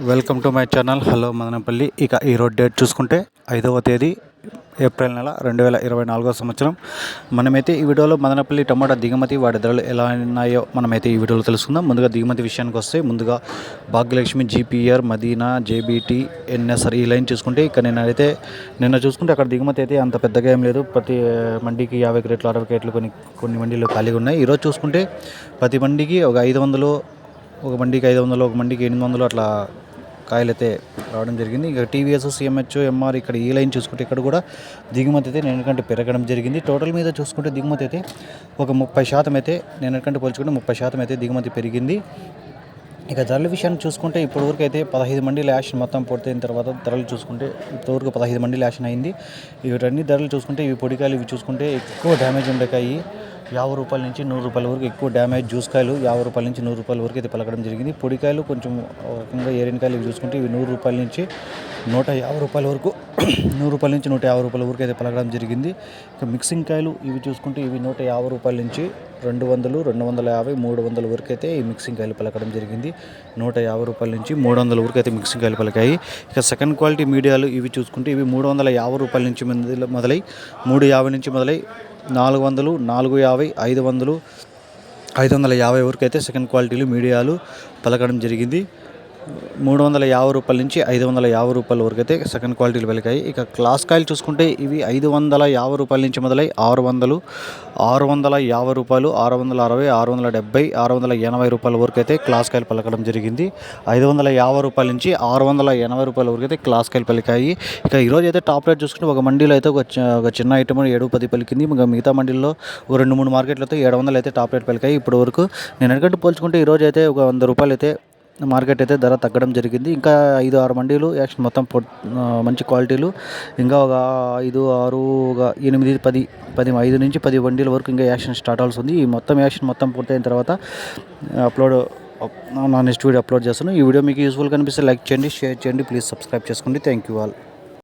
Welcome to my channel hello Madanapalle ఇక ఈ road date చూసుకుంటే ఐదవ తేదీ ఏప్రిల్ నెల రెండు వేల ఇరవై నాలుగో సంవత్సరం. మనమైతే ఈ వీడియోలో మదనపల్లి టమాటా దిగుమతి వాటి ధరలు ఎలా ఉన్నాయో మనమైతే ఈ వీడియోలో తెలుసుకుందాం. ముందుగా దిగుమతి విషయానికి వస్తే ముందుగా Bhagyalakshmi GPR Madina JBT NSR ఈ లైన్ చూసుకుంటే ఇక్కడ నేను అయితే నిన్న చూసుకుంటే అక్కడ దిగుమతి అయితే అంత పెద్దగా ఏం లేదు. ప్రతి మండికి యాభై క్రేట్లు అరవై క్రేట్లు కొన్ని కొన్ని మండీలు ఖాళీగా ఉన్నాయి. ఈరోజు చూసుకుంటే ప్రతి మండికి ఒక ఐదు వందలు ఒక మండికి ఐదు వందలు ఒక మండికి ఎనిమిది వందలు అట్లా కాయలైతే అయితే రావడం జరిగింది. ఇక టీవీఎస్ సిఎంహెచ్ ఎంఆర్ ఇక్కడ ఈ లైన్ చూసుకుంటే ఇక్కడ కూడా దిగుమతి అయితే నేనకంటే పెరగడం జరిగింది. టోటల్ మీద చూసుకుంటే దిగుమతి అయితే ఒక ముప్పై శాతం అయితే నేనకంటే పోల్చుకుంటే ముప్పై శాతం అయితే దిగుమతి పెరిగింది. ఇక ధరల విషయాన్ని చూసుకుంటే ఇప్పటివరకు అయితే పదహైదు మండీల యాక్షన్ మొత్తం పూర్తయిన తర్వాత ధరలు చూసుకుంటే ఇప్పటివరకు పదహైదు మండీల యాక్షన్ అయింది. వీటన్ని ధరలు చూసుకుంటే ఇవి పొడికాయలు ఇవి చూసుకుంటే ఎక్కువ డ్యామేజ్ ఉండకాయి. యాభై రూపాయల నుంచి నూరు రూపాయల వరకు ఎక్కువ డ్యామేజ్ జ్యూస్ కాయలు యాభై రూపాయల నుంచి నూరు రూపాయల వరకు అయితే పలకడం జరిగింది. పొడికాయలు కొంచెం ఒక రకంగా ఏరినకాయలు ఇవి చూసుకుంటే ఇవి నూరు రూపాయల నుంచి నూట యాభై రూపాయల వరకు నూరు రూపాయల నుంచి నూట యాభై రూపాయల వరకు అయితే పలకడం జరిగింది. ఇక మిక్సింగ్ కాయలు ఇవి చూసుకుంటే ఇవి నూట యాభై రూపాయల నుంచి రెండు వందలు రెండు వందల యాభై మూడు వందల వరకు అయితే ఈ మిక్సింగ్ కాయలు పలకడం జరిగింది. నూట యాభై రూపాయల నుంచి మూడు వందల వరకు అయితే మిక్సింగ్ కాయలు పలికాయి. ఇక సెకండ్ క్వాలిటీ మీడియాలు ఇవి చూసుకుంటే ఇవి మూడు వందల యాభై రూపాయల నుంచి మొదలై మూడు యాభై నుంచి మొదలై నాలుగు వందలు నాలుగు యాభై ఐదు వందలు ఐదు వందల యాభై వరకు అయితే సెకండ్ క్వాలిటీలు మీడియాలు పలకడం జరిగింది. మూడు వందల యాభై రూపాయల నుంచి ఐదు వందల యాభై రూపాయల వరకు అయితే సెకండ్ క్వాలిటీలు పలికాయి ఇక క్లాస్ కాయలు చూసుకుంటే ఇవి ఐదు వందల యాభై రూపాయల నుంచి మొదలై ఆరు వందలు ఆరు వందల యాభై రూపాయలు ఆరు వందల అరవై ఆరు వందల డెబ్బై ఆరు వందల ఎనభై రూపాయల వరకు అయితే క్లాస్ కాయలు పలకడం జరిగింది. ఐదు వందల యాభై రూపాయల నుంచి ఆరు వందల ఎనభై రూపాయల వరకు అయితే క్లాస్ కాయలు పలికాయి. ఇక ఈరోజు అయితే టాప్ రేట్ చూసుకుంటే ఒక మండీలో అయితే ఒక ఒక చిన్న ఐటమ్ ఏడు పది పలికింది. ఇంకా మిగతా మండీల్లో ఒక రెండు మూడు మార్కెట్లు అయితే ఏడు వందలు అయితే టాప్ రేట్ పలికాయి. ఇప్పటి వరకు నేను ఎందుకంటే పోల్చుకుంటే ఈరోజు అయితే ఒక వంద రూపాయలు అయితే మార్కెట్ అయితే ధర తగ్గడం జరిగింది. ఇంకా ఐదు ఆరు మండీలు యాక్షన్ మొత్తం పొట్- మంచి క్వాలిటీలు. ఇంకా ఒక ఐదు ఆరు ఒక ఎనిమిది పది పది ఐదు నుంచి పది మండీల వరకు ఇంకా యాక్షన్ స్టార్ట్ అవుతుంది ఈ మొత్తం యాక్షన్ మొత్తం పూర్తయిన తర్వాత అప్లోడ్ నా నెక్స్ట్ వీడియో అప్లోడ్ చేస్తాను ఈ వీడియో మీకు యూస్ఫుల్ కనిపిస్తే లైక్ చేయండి షేర్ చేయండి. ప్లీజ్ సబ్స్క్రైబ్ చేసుకోండి. Thank you all.